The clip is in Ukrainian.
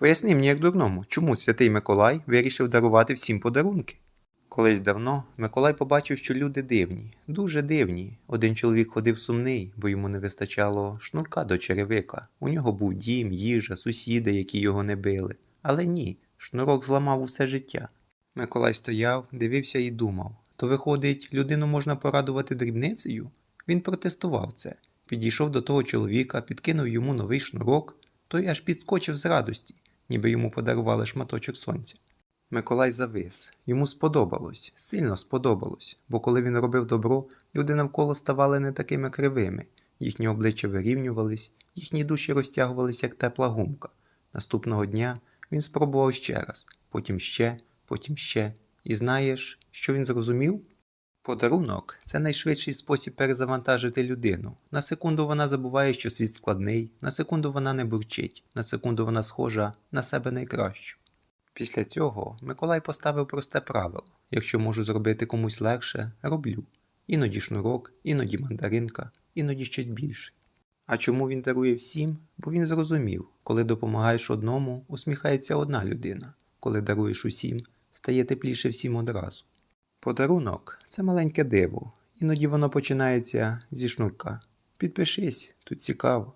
Поясни мені, як дурному, чому святий Миколай вирішив дарувати всім подарунки? Колись давно Миколай побачив, що люди дивні, дуже дивні. Один чоловік ходив сумний, бо йому не вистачало шнурка до черевика. У нього був дім, їжа, сусіди, які його не били. Але ні, шнурок зламав усе життя. Миколай стояв, дивився і думав: то виходить, людину можна порадувати дрібницею? Він протестував це, підійшов до того чоловіка, підкинув йому новий шнурок, той аж підскочив з радості, ніби йому подарували шматочок сонця. Миколай завис. Йому сподобалось, сильно сподобалось, бо коли він робив добро, люди навколо ставали не такими кривими, їхні обличчя вирівнювались, їхні душі розтягувались, як тепла гумка. Наступного дня він спробував ще раз, потім ще, потім ще. І знаєш, що він зрозумів? Подарунок це найшвидший спосіб перезавантажити людину. На секунду вона забуває, що світ складний, на секунду вона не бурчить, на секунду вона схожа на себе найкращу. Після цього Миколай поставив просте правило: якщо можу зробити комусь легше, роблю. Іноді шнурок, іноді мандаринка, іноді щось більше. А чому він дарує всім? Бо він зрозумів, коли допомагаєш одному, усміхається одна людина, коли даруєш усім, стає тепліше всім одразу. Подарунок це маленьке диво, іноді воно починається зі шнурка. Підпишись, тут цікаво.